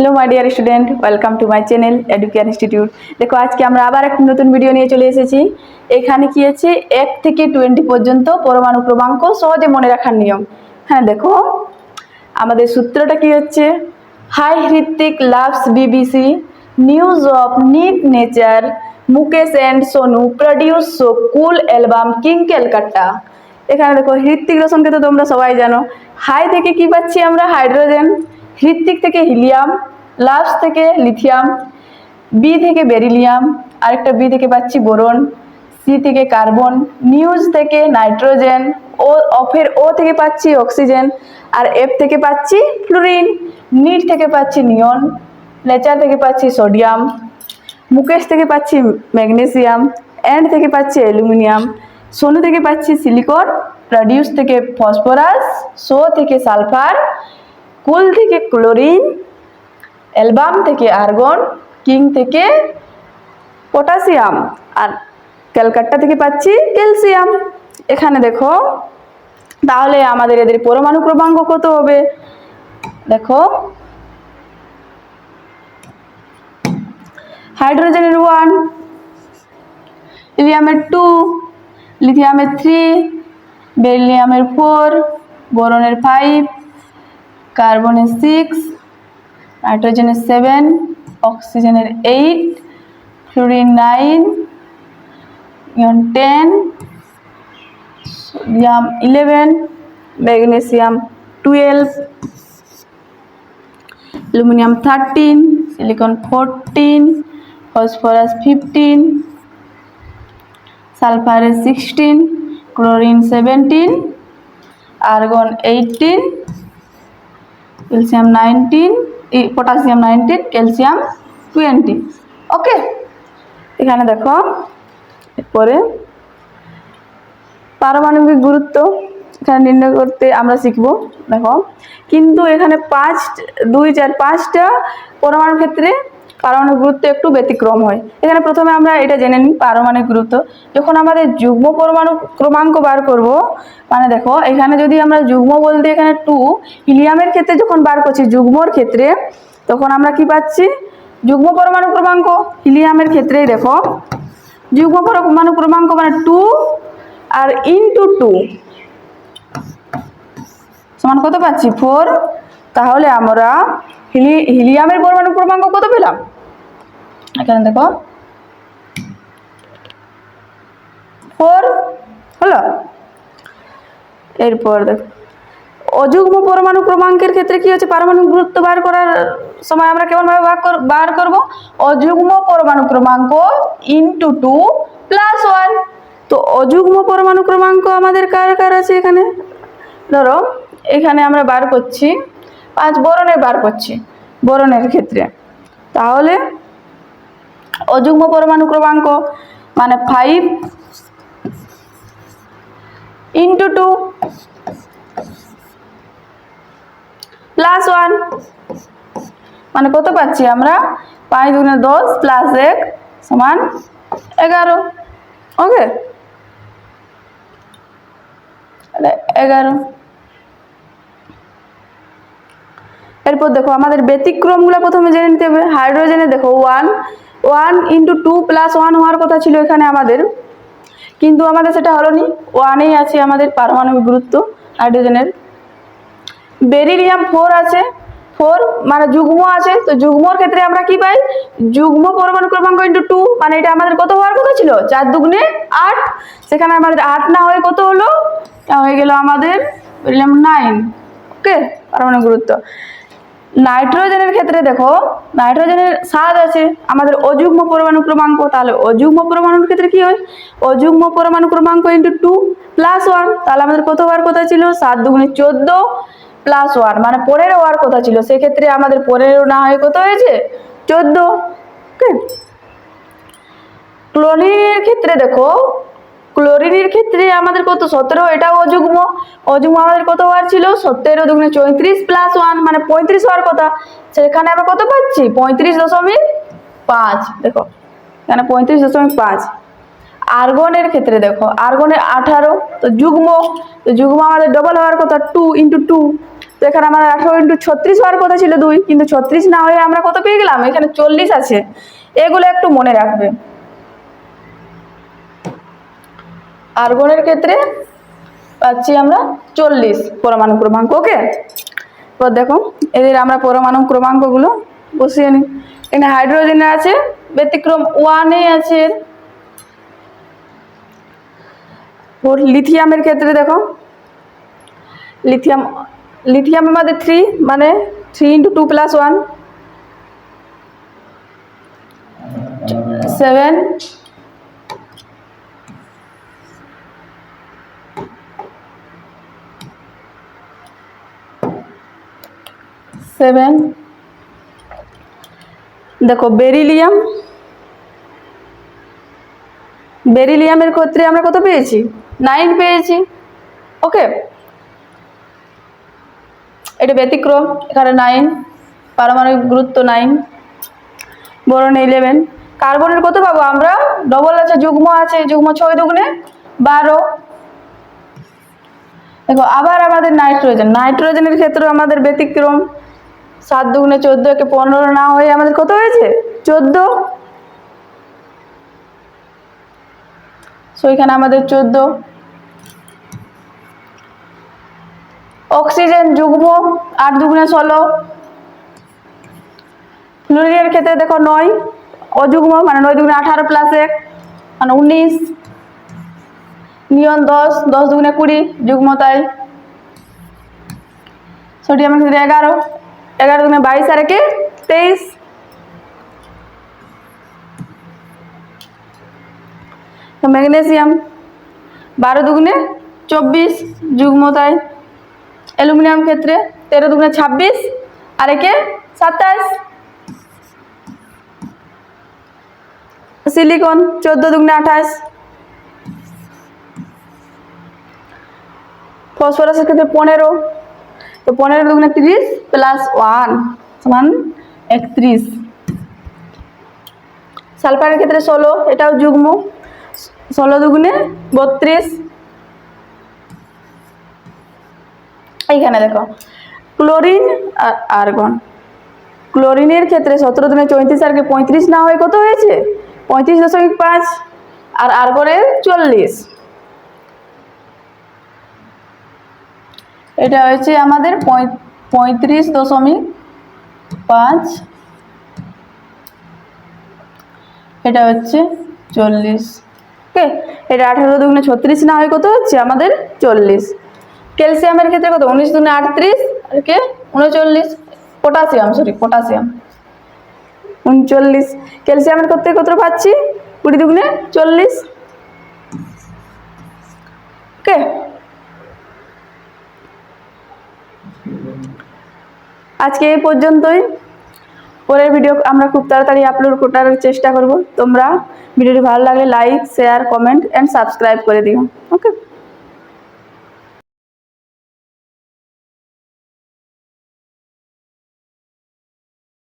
Hello my dear student welcome to my channel educare institute দেখো, আজকে আমরা আবার একটা নতুন ভিডিও নিয়ে চলে এসেছি। এখানে কি আছে? এক থেকে টোয়েন্টি পর্যন্ত পরমাণু ক্রমাঙ্ক সহজে মনে রাখার নিয়ম। হ্যাঁ দেখো, আমাদের সূত্রটা কি হচ্ছে? Hi Hrithik loves BBC news of neat nature Mukesh and Sonu produce so cool album king Calcutta এখানে দেখো হৃত্বিক রোশনকে তো তোমরা সবাই জানো। হাই থেকে কি পাচ্ছি আমরা? হাইড্রোজেন হৃত্বিক থেকে হিলিয়াম লাভস থেকে লিথিয়াম বি থেকে বেরিলিয়াম আরেকটা বি থেকে পাচ্ছি বোরন সি থেকে কার্বন নিউজ থেকে নাইট্রোজেন ও অফের ও থেকে পাচ্ছি অক্সিজেন আর এফ থেকে পাচ্ছি ফ্লোরিন নিট থেকে পাচ্ছি নিয়ন নেচার থেকে পাচ্ছি সোডিয়াম মুকেশ থেকে পাচ্ছি ম্যাগনেসিয়াম অ্যান্ড থেকে পাচ্ছি অ্যালুমিনিয়াম সোনু থেকে পাচ্ছি সিলিকন প্রডিউস থেকে ফসফরাস সো থেকে সালফার কুল থেকে ক্লোরিন অ্যালবাম থেকে আর্গন, কিং থেকে পটাশিয়াম আর ক্যালকাট্টা থেকে পাচ্ছি ক্যালসিয়াম। এখানে দেখো, তাহলে আমাদের এদের পরমাণু ক্রমাঙ্ক কত হবে? দেখো, হাইড্রোজেনের ওয়ান হিলিয়ামের টু, লিথিয়ামের থ্রি, বেরিলিয়ামের ফোর, বোরনের ফাইভ, কার্বনের সিক্স নাইট্রোজেনের সেভেন, অক্সিজেনের eight, fluorine nine neon ten, sodium eleven, magnesium twelve, aluminium thirteen, silicon fourteen, phosphorus fifteen সালফারের sixteen, chlorine seventeen, argon eighteen calcium nineteen potassium nineteen calcium twenty okay এখানে দেখো, এরপরে পারমাণবিক গুরুত্ব এখানে নির্ণয় করতে আমরা শিখব, দেখো। কিন্তু এখানে পাঁচ, দুই, চার, পাঁচটা পরমাণু ক্ষেত্রে পারমাণবিক গুরুত্ব একটু ব্যতিক্রম হয়। এখানে প্রথমে আমরা এটা জেনে নিই পারমাণবিক গুরুত্ব। যখন আমাদের যুগ্ম পরমাণু ক্রমাঙ্ক বার করব মানে দেখো, এখানে যদি আমরা যুগ্ম বলতে এখানে টু হিলিয়ামের ক্ষেত্রে যখন বার করছি, যুগ্মর ক্ষেত্রে, তখন আমরা কি পাচ্ছি? যুগ্ম পরমাণু ক্রমাঙ্ক, হিলিয়ামের ক্ষেত্রেই দেখো, যুগ্ম পরমাণু ক্রমাঙ্ক মানে টু আর ইন্টু টু সমান কত পাচ্ছি? ফোর তাহলে আমরা হিলি, হিলিয়ামের পরমাণু ক্রমাঙ্ক কত পেলাম? এখানে দেখো। ফোর হলো? এরপর দেখো। অযুগ্ম পরমাণু ক্রমাঙ্কের ক্ষেত্রে কি হচ্ছে? পারমাণবিক গুরুত্ব বার করার সময় আমরা কেমনভাবে বার করব? অযুগ্ম পরমাণু ক্রমাঙ্ক ইন্টু টু প্লাস ওয়ান তো অযুগ্ম পরমাণু ক্রমাঙ্ক আমাদের কার কার আছে এখানে? ধরো, এখানে আমরা বার করছি। পাঁচ বরণের বার করছি, বরণের ক্ষেত্রে। তাহলে অযুগ্ম পরমাণু ক্রমাঙ্ক মানে five into two plus one মানে কত পাচ্ছি আমরা? পাঁচ দুগুণে দশ প্লাস এক সমান এগারো। ওকে এগারো। এরপর দেখো, আমাদের ব্যতিক্রমগুলো প্রথমে জেনে নিতে হবে। হাইড্রোজেনে দেখো one one into two plus one হওয়ার কথা ছিল এখানে আমাদের। কিন্তু আমাদের সেটা হলো নি ওয়ানেই আছে আমাদের পারমাণবিক গুরুত্ব, হাইড্রোজেনের। বেরিলিয়াম ফোর আছে। ফোর মানে যুগ্ম আছে। তো যুগ্মর ক্ষেত্রে আমরা কি পাই? যুগ্ম পরমাণু ক্রমাঙ্ক ইন্টু টু মানে এটা আমাদের কত হওয়ার কথা ছিল? চার দুগুণে আট। সেখানে আমাদের আট না হয়ে কত হলো? হয়ে গেল আমাদের, বেরিলিয়াম নাইন ওকে পারমাণবিক গুরুত্ব। নাইট্রোজেনের ক্ষেত্রে দেখো, নাইট্রোজেনের সাত আছে, আমাদের অযুগ্ম পরমাণু ক্রমাঙ্ক, তাহলে অযুগ্ম পরমাণুর ক্ষেত্রে কি হয়? অযুগ্ম পরমাণু ক্রমাঙ্ক ইন্টু টু প্লাস ওয়ান তাহলে আমাদের কত হওয়ার কথা ছিল? সাত দুগুণে চোদ্দ প্লাস ওয়ান মানে পনেরো হওয়ার কথা ছিল? সেক্ষেত্রে আমাদের পনেরো না হয়ে কত হয়েছে? চোদ্দ ক্লোরিনের ক্ষেত্রে দেখো ক্লোরিনের ক্ষেত্রে আমাদের কত? সতেরো, এটাও অযুগ্ম। অযুগ্ম আমাদের কত হওয়ার ছিল? সতেরো দুগুণে চৌত্রিশ প্লাস ওয়ান মানে পঁয়ত্রিশ হওয়ার কথা। সেখানে আমরা কত পাচ্ছি? পঁয়ত্রিশ দশমিক পাঁচ। দেখো, এখানে পঁয়ত্রিশ দশমিক পাঁচ। আর্গনের ক্ষেত্রে দেখো আর্গনের আঠারো, তো যুগ্ম। তো যুগ্ম আমাদের ডবল হওয়ার কথা টু ইন্টু টু তো এখানে আমাদের আঠারো ইন্টু ছত্রিশ হওয়ার কথা ছিল দুই, কিন্তু ছত্রিশ না হয়ে আমরা কত পেয়ে গেলাম? এখানে চল্লিশ আছে। এগুলো একটু মনে রাখবে। আর্গনের ক্ষেত্রে পাচ্ছি আমরা চল্লিশ পরমাণু ক্রমাঙ্ক, ওকে? এবার দেখো, এদের আমরা পরমাণু ক্রমাঙ্কগুলো বসিয়ে নিই। এখানে হাইড্রোজেনের আছে, ব্যতিক্রম ওয়ানে আছে। ওর লিথিয়ামের ক্ষেত্রে দেখো, লিথিয়াম লিথিয়াম আমাদের থ্রি মানে three into two plus one seven seven দেখো বেরিলিয়াম বেরিলিয়ামের ক্ষেত্রে আমরা কত পেয়েছি? নাইন পেয়েছি। ওকে এটা ব্যতিক্রম, এখানে নাইন পারমাণবিক গুরুত্ব নাইন বরণ ইলেভেন কার্বনের কত পাবো আমরা? ডবল আছে, যুগ্ম আছে, যুগ্ম ছয় দুগুণে বারো। দেখো, আবার আমাদের নাইট্রোজেন নাইট্রোজেনের ক্ষেত্রে আমাদের ব্যতিক্রম। সাত দুগুণে চোদ্দ একে পনেরো না হয়ে আমাদের কত হয়েছে? চোদ্দ? সো এখানে আমাদের চোদ্দ। অক্সিজেন যুগ্ম আট দুগুণে ষোলো। ফ্লুরিনের ক্ষেত্রে দেখো নয়, অযুগ্ম মানে নয় দুগুণে আঠারো প্লাস এক মানে উনিশ। নিয়ন দশ দশ দুগুণে কুড়ি, যুগ্ম তাই। সোডিয়ামের ক্ষেত্রে এগারো। এগারো দুগুণে বাইশ আর একে তেইশ। ম্যাগনেসিয়াম বারো দুগুণে চব্বিশ, যুগ্ম তাই। অ্যালুমিনিয়াম ক্ষেত্রে তেরো দুগুণে ছাব্বিশ আর একে সাতাশ। সিলিকন চোদ্দ দুগুণে আঠাশ। ফসফরাসের ক্ষেত্রে পনেরো, তো পনেরো দুগুণে তিরিশ প্লাস ওয়ান সমান একত্রিশ। সালফারের ক্ষেত্রে ষোলো, এটাও যুগ্ম। ষোলো দুগুণে বত্রিশ। এইখানে দেখো, ক্লোরিন আর আর্গন। ক্লোরিনের ক্ষেত্রে সতেরো দিনে চৌত্রিশ, আর কি পঁয়ত্রিশ না হয়ে, কত হয়েছে? পঁয়ত্রিশ দশমিক পাঁচ, আর আর্গনের চল্লিশ। এটা হচ্ছে আমাদের পঁয়- পঁয়ত্রিশ দশমিক পাঁচ। এটা হচ্ছে চল্লিশ। ওকে, এটা আঠারো দুগুণে ছত্রিশ না হয় কত হচ্ছে? আমাদের চল্লিশ। ক্যালসিয়ামের ক্ষেত্রে কত? উনিশ দুগুণে আটত্রিশ। আর কে উনচল্লিশ। Potassium sorry potassium. উনচল্লিশ। ক্যালসিয়ামের ক্ষেত্রে কত পাচ্ছি? কুড়ি দুগুণে চল্লিশ। ওকে আজকে এই পর্যন্তই। পরের ভিডিও আমরা খুব তাড়াতাড়ি আপলোড করার চেষ্টা করব। তোমরা ভিডিওটি ভালো লাগলে like share comment and subscribe করে দিও। ওকে